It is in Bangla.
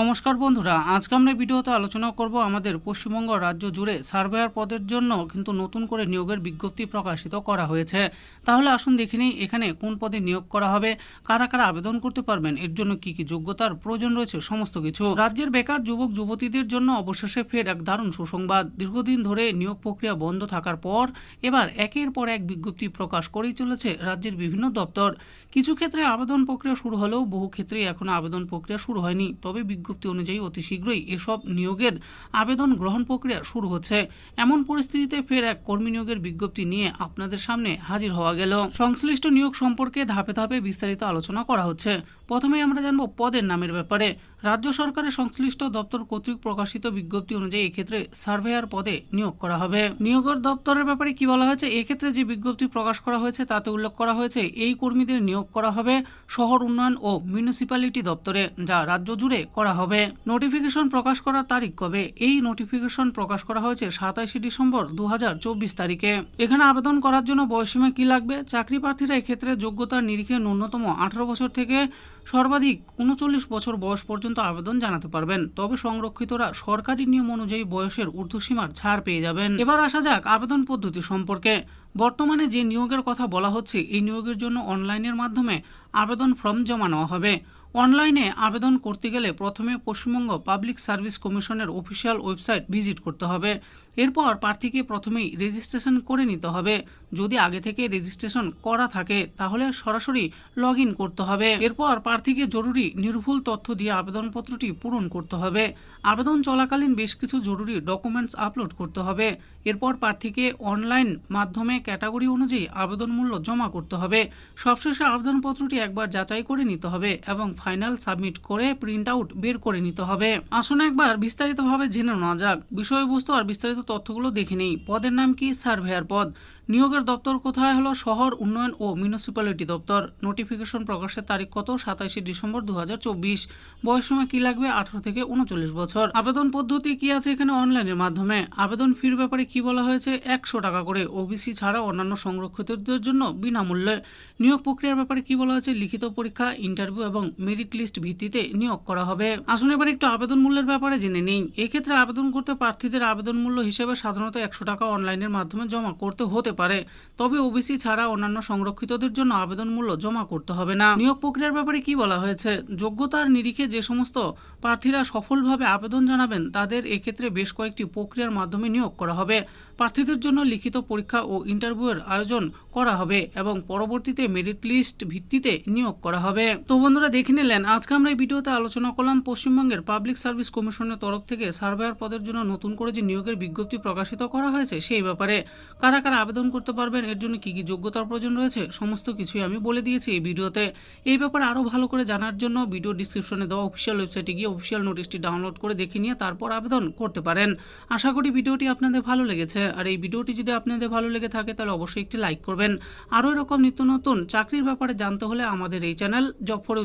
নমস্কার বন্ধুরা, আজকে আমরা ভিডিওতে আলোচনা করব আমাদের পশ্চিমবঙ্গ রাজ্য জুড়ে সার্ভেয়ার পদের জন্য কিন্তু নতুন করে নিয়োগের বিজ্ঞপ্তি প্রকাশিত করা হয়েছে। তাহলে আসুন দেখে নিই এখানে কোন পদে নিয়োগ করা হবে, কারা কারা আবেদন করতে পারবেন, এর জন্য কি কি যোগ্যতার প্রয়োজন রয়েছে, সমস্ত কিছু। রাজ্যের বেকার যুবক যুবতীদের জন্য অবশেষে ফের এক দারুণ সুসংবাদ। দীর্ঘদিন ধরে নিয়োগ প্রক্রিয়া বন্ধ থাকার পর এবার একের পর এক বিজ্ঞপ্তি প্রকাশ করেই চলেছে রাজ্যের বিভিন্ন দপ্তর। কিছু ক্ষেত্রে আবেদন প্রক্রিয়া শুরু হলেও বহু ক্ষেত্রেই এখনও আবেদন প্রক্রিয়া শুরু হয়নি, তবে বিজ্ঞপ্তি অনুযায়ী অতি শীঘ্রই এসব নিয়োগের আবেদন গ্রহণ প্রক্রিয়া শুরু হচ্ছে। এমন পরিস্থিতিতে ফের এক কর্মী নিয়োগের বিজ্ঞপ্তি নিয়ে আপনাদের সামনে হাজির হওয়া গেল। সংশ্লিষ্ট নিয়োগ সম্পর্কে ধাপে ধাপে বিস্তারিত আলোচনা করা হচ্ছে। প্রথমে আমরা জানব পদের নামের ব্যাপারে। রাজ্য সরকারের সংশ্লিষ্ট দপ্তর কর্তৃক প্রকাশিত বিজ্ঞপ্তি অনুযায়ী এক্ষেত্রে সার্ভেয়ার পদে নিয়োগ করা হবে। নিয়োগের দপ্তরের ব্যাপারে কি বলা হয়েছে? এক্ষেত্রে যে বিজ্ঞপ্তি প্রকাশ করা হয়েছে, তাতে উল্লেখ করা হয়েছে, এই কর্মীদের নিয়োগ করা হবে শহর উন্নয়ন ও মিউনিসিপ্যালিটি দপ্তরে, যা রাজ্য জুড়ে করা হবে। নোটিফিকেশন প্রকাশ করার তারিখ কবে? এই নোটিফিকেশন প্রকাশ করা হয়েছে সাতাশে ডিসেম্বর দু চব্বিশ তারিখে। এখানে আবেদন করার জন্য বয়সীমা কি লাগবে? চাকরি প্রার্থীরা এক্ষেত্রে যোগ্যতার নিরিখে ন্যূনতম আঠারো বছর থেকে সর্বাধিক উনচল্লিশ বছর বয়স পর্যন্ত আবেদন জানাতে পারবেন। তবে সংরক্ষিতরা সরকারি নিয়ম অনুযায়ী বয়সের ঊর্ধ্বসীমার ছাড় পেয়ে যাবেন। এবার আসা যাক আবেদন পদ্ধতি সম্পর্কে। বর্তমানে যে নিয়োগের কথা বলা হচ্ছে, এই নিয়োগের জন্য অনলাইনের মাধ্যমে আবেদন ফর্ম জমা নেওয়া হবে। অনলাইনে আবেদন করতে গেলে প্রথমে পশ্চিমবঙ্গ পাবলিক সার্ভিস কমিশনের অফিসিয়াল ওয়েবসাইট ভিজিট করতে হবে। এরপর প্রার্থীকে প্রথমেই রেজিস্ট্রেশন করে নিতে হবে। যদি আগে থেকে রেজিস্ট্রেশন করা থাকে, তাহলে সরাসরি লগ করতে হবে। এরপর প্রার্থীকে জরুরি নির্ভুল তথ্য দিয়ে আবেদনপত্রটি পূরণ করতে হবে। আবেদন চলাকালীন বেশ কিছু জরুরি ডকুমেন্টস আপলোড করতে হবে। এরপর প্রার্থীকে অনলাইন মাধ্যমে ক্যাটাগরি অনুযায়ী আবেদন মূল্য জমা করতে হবে। সবশেষে আবেদনপত্রটি একবার যাচাই করে নিতে হবে এবং ফাইনাল সাবমিট করে প্রিন্ট আউট বের করে নিতে হবে। আসুন একবার বিস্তারিতভাবে জেনে নেওয়া যাক। বিষয়বস্তু আর বিস্তারিত তথ্যগুলো দেখে নেই। পদের নাম কি? সার্ভেয়ার পদ। নিয়োগের দপ্তর কোথায় হলো? শহর, উন্নয়ন ও মিউনিসিপ্যালিটি দপ্তর। নোটিফিকেশন প্রকাশের তারিখ কত? সাতাশে ডিসেম্বর দু হাজার চব্বিশ। বয়স সময় কি লাগবে? আঠারো থেকে উনচল্লিশ বছর। আবেদন পদ্ধতি কি আছে এখানে অনলাইনের মাধ্যমে? আবেদন ফির ব্যাপারে কি বলা হয়েছে? একশো টাকা করে ওবিসি ছাড়া অন্যান্য সংরক্ষিতদের জন্য বিনামূল্যে। নিয়োগ প্রক্রিয়ার ব্যাপারে কি বলা হয়েছে? লিখিত পরীক্ষা, ইন্টারভিউ এবং মেরিট লিস্ট ভিত্তিতে নিয়োগ করা হবে। আসুন এবার একটু আবেদন মূল্যের ব্যাপারে জেনে নেই। এক্ষেত্রে আবেদন করতে প্রার্থীদের আবেদন মূল্য হিসেবে সাধারণত একশো টাকা অনলাইনের মাধ্যমে জমা করতে হতে পারে। তবে ওবিসি ছাড়া অন্যান্য সংরক্ষিতদের জন্য আবেদন মূল্য জমা করতে হবে না। নিয়োগ প্রক্রিয়ার ব্যাপারে কি বলা হয়েছে? যোগ্যতার নিরিখে যে সমস্ত প্রার্থীরা সফলভাবে আবেদন জানাবেন, তাদের এক্ষেত্রে বেশ কয়েকটি প্রক্রিয়ার মাধ্যমে নিয়োগ করা হবে। প্রার্থীদের জন্য লিখিত পরীক্ষা ও ইন্টারভিউয়ের আয়োজন করা হবে এবং পরবর্তীতে মেরিট লিস্ট ভিত্তিতে নিয়োগ করা হবে। তো বন্ধুরা, দেখে নিলেন আজকে আমরা এই ভিডিওতে আলোচনা করলাম পশ্চিমবঙ্গের পাবলিক সার্ভিস কমিশনের তরফ থেকে সার্ভেয়ার পদের জন্য নতুন করে যে নিয়োগের বিজ্ঞপ্তি প্রকাশিত করা হয়েছে সেই ব্যাপারে কারা কারা আবেদন করতে পারবেন, এর জন্য কি কি যোগ্যতার প্রয়োজন রয়েছে, সমস্ত কিছুই আমি বলে দিয়েছি এই ভিডিওতে। এই ব্যাপারে আরও ভালো করে জানার জন্য ভিডিও ডিসক্রিপশনে দেওয়া অফিসিয়াল ওয়েবসাইটে গিয়ে অফিসিয়াল নোটিশটি ডাউনলোড করে দেখে নিয়ে তারপর আবেদন করতে পারেন। আশা করি ভিডিওটি আপনাদের ভালো লেগেছে। আর এই ভিডিওটি যদি আপনাদের ভালো লেগে থাকে তাহলে অবশ্যই একটি লাইক করবেন। আরও এরকম নিত্য নতুন চাকরির ব্যাপারে জানতে হলে আমাদের এই চ্যানেল জব ফরেও